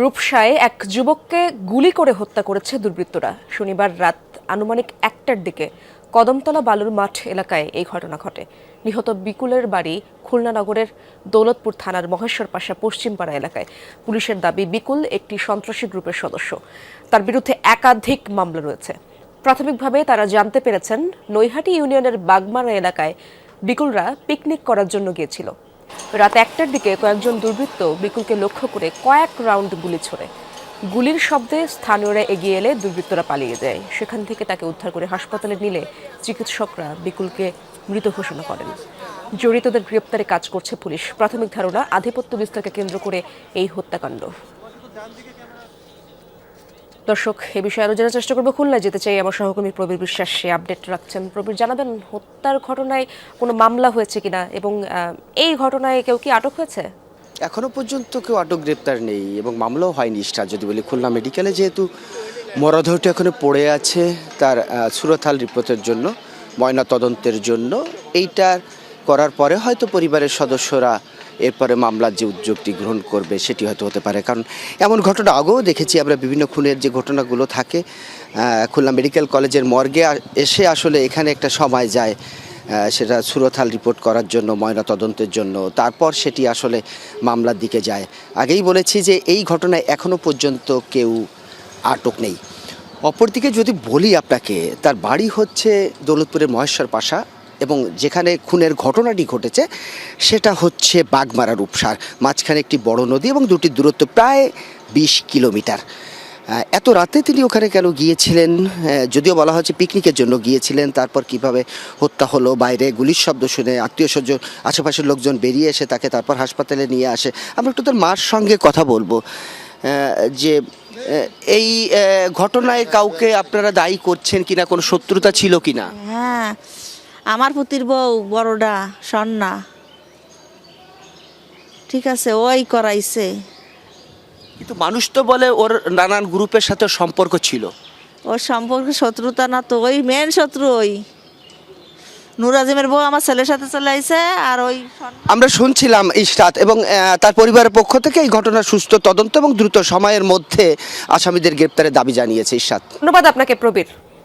রূপসায় এক যুবককে গুলি করে হত্যা করেছে দুর্বৃত্তরা। শনিবার রাত আনুমানিক একটার দিকে কদমতলা বালুর মাঠ এলাকায় এই ঘটনা ঘটে। নিহত বিকুলের বাড়ি খুলনা নগরের দৌলতপুর থানার মহেশ্বর পাশা পশ্চিমপাড়া এলাকায়। পুলিশের দাবি, বিকুল একটি সন্ত্রাসী গ্রুপের সদস্য। তার বিরুদ্ধে একাধিক মামলা রয়েছে। প্রাথমিকভাবে তারা জানতে পেরেছেন, নৈহাটি ইউনিয়নের বাগমারা এলাকায় বিকুলরা পিকনিক করার জন্য গিয়েছিল। রাত একটার দিকে কয়েকজন দুর্বৃত্ত বিকুলকে লক্ষ্য করে কয়েক রাউন্ড গুলি ছোড়ে। গুলির শব্দে স্থানীয়রা এগিয়ে এলে দুর্বৃত্তরা পালিয়ে যায়। সেখান থেকে তাকে উদ্ধার করে হাসপাতালে নিলে চিকিৎসকরা বিকুলকে মৃত ঘোষণা করেন। জড়িতদের গ্রেপ্তারে কাজ করছে পুলিশ। প্রাথমিক ধারণা, আধিপত্য বিস্তারকে কেন্দ্র করে এই হত্যাকাণ্ড। দর্শক, এ বিষয়ে আরও জানার চেষ্টা করব খুলনায়। যেতে চাই আমার সহকর্মী প্রবীর বিশ্বাস। সে আপডেট রাখছেন। প্রবীর, জানাবেন, হত্যার ঘটনায় কোনো মামলা হয়েছে কিনা? এবং এই ঘটনায় কেউ কি আটক হয়েছে? এখনও পর্যন্ত কেউ আটক, গ্রেপ্তার নেই এবং মামলাও হয়নি স্টার, যদি বলি খুলনা মেডিকেলে যেহেতু মরদেহটি এখনও পড়ে আছে তার সুরথাল রিপোর্টের জন্য ময়না তদন্তের জন্য। এইটার করার পরে হয়তো পরিবারের সদস্যরা এরপরে মামলার যে উদ্যোগটি গ্রহণ করবে সেটি হয়তো হতে পারে। কারণ এমন ঘটনা আগেও দেখেছি, আমরা বিভিন্ন খুনের যে ঘটনাগুলো থাকে খুলনা মেডিকেল কলেজের মর্গে এসে আসলে এখানে একটা সময় যায় সেটা সুরথাল রিপোর্ট করার জন্য, ময়না তদন্তের জন্য। তারপর সেটি আসলে মামলার দিকে যায়। আগেই বলেছি যে এই ঘটনায় এখনও পর্যন্ত কেউ আটক নেই। অপরদিকে যদি বলি আপনাকে, তার বাড়ি হচ্ছে দৌলতপুরের মহেশ্বর পাশা। এবং যেখানে খুনের ঘটনাটি ঘটেছে, সেটা হচ্ছে বাগমারা রূপসার, মাঝখানে একটি বড় নদী এবং দুটির দূরত্ব প্রায় বিশ কিলোমিটার। এত রাতে তিনি ওখানে কেন গিয়েছিলেন? যদিও বলা হচ্ছে পিকনিকের জন্য গিয়েছিলেন, তারপর কীভাবে হত্যা হলো, বাইরে গুলির শব্দ শুনে আত্মীয় স্বজন, আশেপাশের লোকজন বেরিয়ে এসে তাকে তারপর হাসপাতালে নিয়ে আসে। আমরা একটু তার মার সঙ্গে কথা বলব। যে এই ঘটনায় কাউকে আপনারা দায়ী করছেন কিনা, কোনো শত্রুতা ছিল কিনা? হ্যাঁ আমার পুতির বউ বড়ডা সন্না। ঠিক আছে ওই করাইছে। কিন্তু মানুষ তো বলে ওর নানান গ্রুপের সাথে সম্পর্ক ছিল। ওর সম্পর্কে শত্রুতা না তো ওই মেন শত্রু ওই। নুরাজিমের বউ আমার ছেলের সাথে চলে আইছে আর ওই আমরা শুনছিলাম ইশরাত এবং তার পরিবারের পক্ষ থেকে এই ঘটনার সুস্থ তদন্ত এবং দ্রুত সময়ের মধ্যে আসামিদের গ্রেপ্তারের দাবি জানিয়েছে ইশরাত ধন্যবাদ আপনাকে প্রবীর।